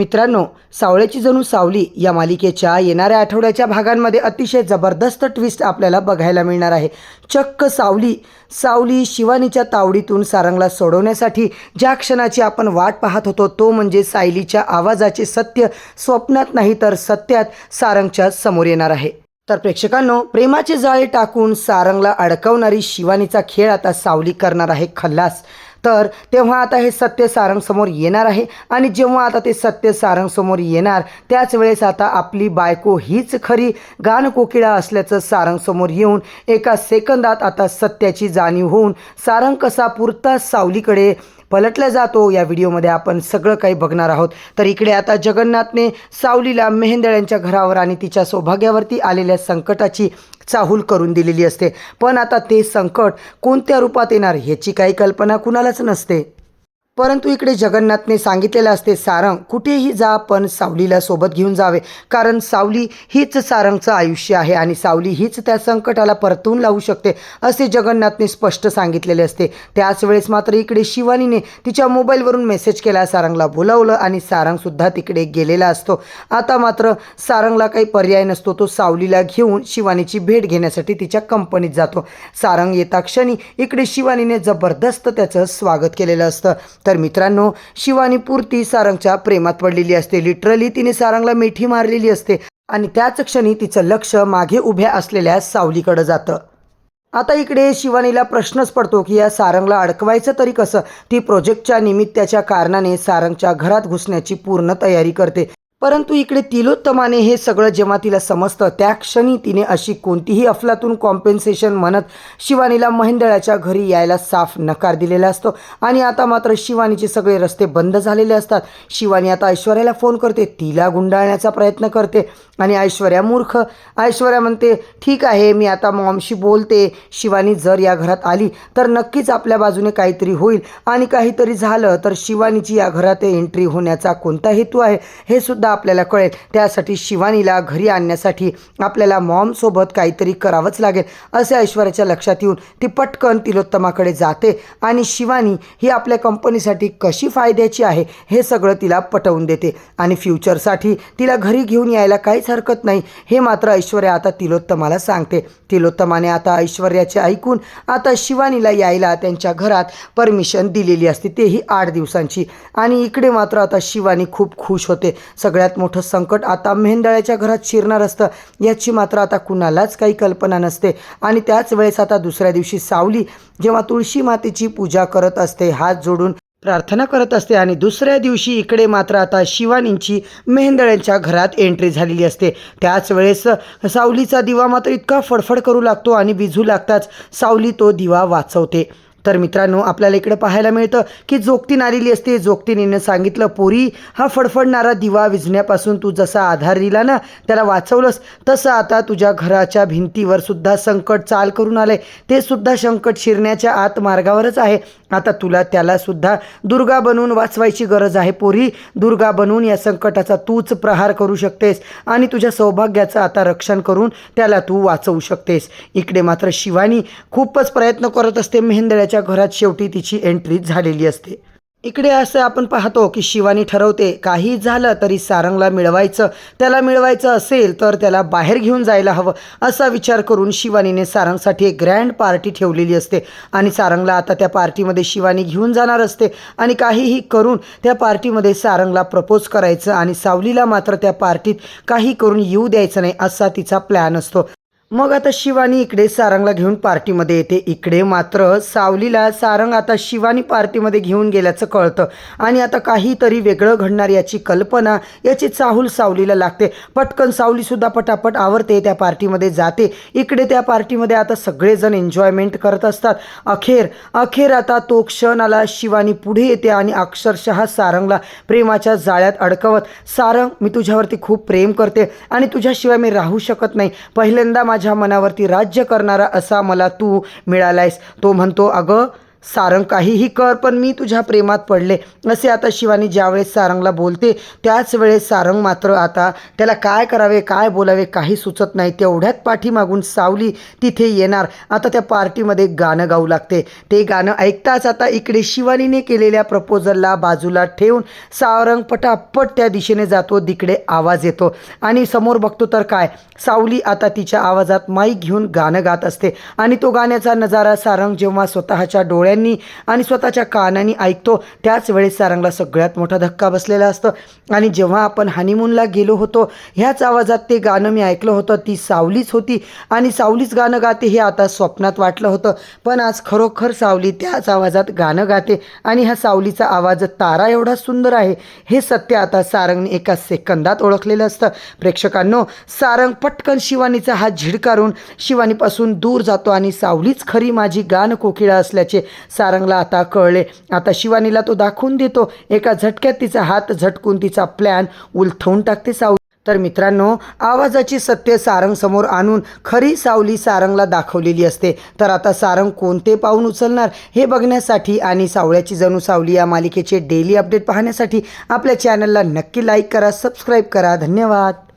मित्रांनो सावळ्याची जणू सावली या मालिकेच्या येणाऱ्या आठवड्याच्या भागांमध्ये अतिशय जबरदस्त ट्विस्ट आपल्याला बघायला मिळणार आहे. चक्क सावली सावली शिवानीच्या तावडीतून सारंगला सोडवण्यासाठी ज्या क्षणाची आपण वाट पाहत होतो तो म्हणजे सायलीच्या आवाजाचे सत्य. स्वप्नात नाही तर सत्यात सारंगच्या समोर येणार आहे. तर प्रेक्षकांनो प्रेमाचे जाळे टाकून सारंगला अडकवणारी शिवानीचा खेळ आता सावली करणार आहे खल्लास. तर तेव्हा आता हे सत्य सारंगसमोर येणार आहे. आणि जेव्हा आता ते सत्य सारंगसमोर येणार त्याच वेळेस आता आपली बायको हीच खरी गानकोकिळा असल्याचं सारंगसमोर येऊन एका सेकंदात आता सत्याची जाणीव होऊन सारंग कसा पुरता सावलीकडे पलटला जातो. या व्हिडिओमध्ये आपण सगळं काही बघणार आहोत. तर इकडे आता जगन्नाथने सावलीला मेहेंदळ्यांच्या घरावर आणि तिच्या सौभाग्यावरती आलेल्या संकटाची चाहूल करून दिलेली असते. पण आता ते संकट कोणत्या रूपात येणार ह्याची काही कल्पना कुणालाच नसते. परंतु इकडे जगन्नाथने सांगितलेलं असते सारंग कुठेही जा पण सावलीला सोबत घेऊन जावे. कारण सावली हीच सारंगचं आयुष्य आहे आणि सावली हीच त्या संकटाला परतवून लावू शकते असे जगन्नाथने स्पष्ट सांगितलेले असते. त्याच वेळेस मात्र इकडे शिवानीने तिच्या मोबाईलवरून मेसेज केला सारंगला बोलावलं आणि सारंगसुद्धा तिकडे गेलेला असतो. आता मात्र सारंगला काही पर्याय नसतो तो सावलीला घेऊन शिवानीची भेट घेण्यासाठी तिच्या कंपनीत जातो. सारंग येता क्षणी इकडे शिवानीने जबरदस्त त्याचं स्वागत केलेलं असतं. तर मित्रांनो शिवानी पुरती सारंगच्या प्रेमात पडलेली असते. लिटरली तिने सारंगला मिठी मारलेली असते आणि त्याच क्षणी तिचं लक्ष मागे उभ्या असलेल्या सावलीकडं जातं. आता इकडे शिवानीला प्रश्नच पडतो की या सारंगला अडकवायचं तरी कसं? ती प्रोजेक्टच्या निमित्ताच्या कारणाने सारंगच्या घरात घुसण्याची पूर्ण तयारी करते. परंतु इकडे तिलोत्तमाने हे सगळं जेव्हा तिला समजतं त्या क्षणी तिने अशी कोणतीही अफलातून कॉम्पेन्सेशन म्हणत शिवानीला महिंदळाच्या घरी यायला साफ नकार दिलेला असतो. आणि आता मात्र शिवानीचे सगळे रस्ते बंद झालेले असतात. शिवानी आता ऐश्वर्याला फोन करते तिला गुंडाळण्याचा प्रयत्न करते. आणि ऐश्वर्या मूर्ख. ऐश्वर्या म्हणते ठीक आहे मी आता मॉमशी बोलते. शिवानी जर या घरात आली तर नक्कीच आपल्या बाजूने काहीतरी होईल. आणि काहीतरी झालं तर शिवानीची या घरात एंट्री होण्याचा कोणता हेतू आहे? हे सुद्धा आपल्याला कळेल. त्यासाठी शिवानीला घरी आणण्यासाठी आपल्याला मॉमसोबत काहीतरी करावंच लागेल असे ऐश्वर्याच्या लक्षात येऊन ती पटकन तिलोत्तमाकडे जाते आणि शिवानी ही आपल्या कंपनीसाठी कशी फायद्याची आहे हे सगळं तिला पटवून देते आणि फ्युचरसाठी तिला घरी घेऊन यायला काहीच हरकत नाही हे मात्र ऐश्वर्या आता तिलोत्तमाला सांगते. तिलोत्तमाने आता ऐश्वर्याचे ऐकून आता शिवानीला यायला त्यांच्या घरात परमिशन दिलेली असते तेही आठ दिवसांची. आणि इकडे मात्र आता शिवानी खूप खुश होते. सगळ्यात मोठं संकट आता मेहेंदळ्याच्या घरात शिरणार असतं. याची मात्र आता कुणालाच काही कल्पना नसते. आणि त्याच वेळेस आता दुसऱ्या दिवशी सावली जेव्हा तुळशी मातेची पूजा करत असते हात जोडून प्रार्थना करत असते आणि दुसऱ्या दिवशी इकडे मात्र आता शिवानींची मेहेंदळ्यांच्या घरात एंट्री झालेली असते. त्याच वेळेस सावलीचा दिवा मात्र इतका फडफड करू लागतो आणि विझू लागताच सावली तो दिवा वाचवते. तर मित्रांनो आपल्याला इकडं पाहायला मिळतं की जोगतीन आलेली असते. जोगतीनीनं सांगितलं पोरी हा फडफडणारा दिवा विझण्यापासून तू जसा आधार दिला ना त्याला वाचवलंस तसं आता तुझ्या घराच्या भिंतीवर सुद्धा संकट चाल करून आलंय. ते सुद्धा संकट शिरण्याच्या आत मार्गावरच आहे. आता तुला त्याला सुद्धा दुर्गा बनवून वाचवायची गरज आहे पोरी. दुर्गा बनवून या संकटाचा तूच प्रहार करू शकतेस आणि तुझ्या सौभाग्याचं आता रक्षण करून त्याला तू वाचवू शकतेस. इकडे मात्र शिवानी खूपच प्रयत्न करत असते मेहेंदळ्याच्या घरात शेवटी तिची एंट्री झालेली असते. इकडे असं आपण पाहतो की शिवानी ठरवते काही झालं तरी सारंगला मिळवायचं त्याला मिळवायचं असेल तर त्याला बाहेर घेऊन जायला हवं असा विचार करून शिवानीने सारंगसाठी एक ग्रँड पार्टी ठेवलेली असते. आणि सारंगला आता त्या पार्टीमध्ये शिवानी घेऊन जाणार असते आणि काहीही करून त्या पार्टीमध्ये सारंगला प्रपोज करायचं आणि सावलीला मात्र त्या पार्टीत काही करून येऊ द्यायचं नाही असा तिचा प्लॅन असतो. मग आता शिवानी इकडे सारंगला घेऊन पार्टीमध्ये येते. इकडे मात्र सावलीला सारंग आता शिवानी पार्टीमध्ये घेऊन गेल्याचं कळतं. आणि आता काहीतरी वेगळं घडणार याची कल्पना याची चाहूल सावलीला लागते. पटकन सावलीसुद्धा पटापट आवरते त्या पार्टीमध्ये जाते. इकडे त्या पार्टीमध्ये आता सगळेजण एन्जॉयमेंट करत असतात. अखेर अखेर आता तो क्षण आला शिवानी पुढे येते आणि अक्षरशः सारंगला प्रेमाच्या जाळ्यात अडकवत सारंग मी तुझ्यावरती खूप प्रेम करते आणि तुझ्याशिवाय मी राहू शकत नाही. पहिल्यांदा माझ्या माझ्या मनावरती राज्य करणारा असा मला तू मिळालायस. तो म्हणतो अगं सारंग काहीही कर पण मी तुझ्या प्रेमात पडले. असे आता शिवानी ज्यावेळेस सारंगला बोलते त्याच वेळेस सारंग मात्र आता त्याला काय करावे काय बोलावे काही सुचत नाही. तेवढ्यात पाठीमागून सावली तिथे येणार. आता त्या पार्टीमध्ये गाणं गाऊ लागते. ते गाणं ऐकताच आता इकडे शिवानीने केलेल्या प्रपोजलला बाजूला ठेवून सारंग पटापट त्या दिशेने जातो तिकडे आवाज येतो. आणि समोर बघतो तर काय? सावली आता तिच्या आवाजात माईक घेऊन गाणं गात असते. आणि तो गाण्याचा नजारा सारंग जेव्हा स्वतःच्या डोळ्यांनी आणि स्वतःच्या कानांनी ऐकतो. त्याच वेळेस सारंगला सगळ्यात मोठा धक्का बसलेला असतं. आणि जेव्हा आपण हनीमूनला गेलो होतो ह्याच आवाजात ते गाणं मी ऐकलं होतं. ती सावलीच होती. आणि सावलीच गाणं गाते हे आता स्वप्नात वाटलं होतं. पण आज खरोखर सावली त्याच आवाजात गाणं गाते. आणि ह्या सावलीचा आवाज तारा एवढा सुंदर आहे. हे सत्य आता सारंगने एका सेकंदात ओळखलेलं असतं. प्रेक्षकांनो सारंग पटकन शिवानीचा हात झिडकारून शिवानीपासून दूर जातो. आणि सावलीच खरी माझी गान कोकिळा असल्याचे सारंगला आता कळले. आता शिवानीला तो दाखवून देतो. एका झटक्यात तिचा हात झटकून तिचा प्लॅन उलथवून टाकते सावली. तर मित्रांनो आवाजाची सत्य सारंग समोर आणून खरी सावली सारंगला दाखवलेली असते. तर आता सारंग कोणते पाऊल उचलणार हे बघण्यासाठी आणि सावळ्याची जणू सावली या मालिकेचे डेली अपडेट पाहण्यासाठी आपल्या चॅनलला नक्की लाईक करा सबस्क्राईब करा. धन्यवाद.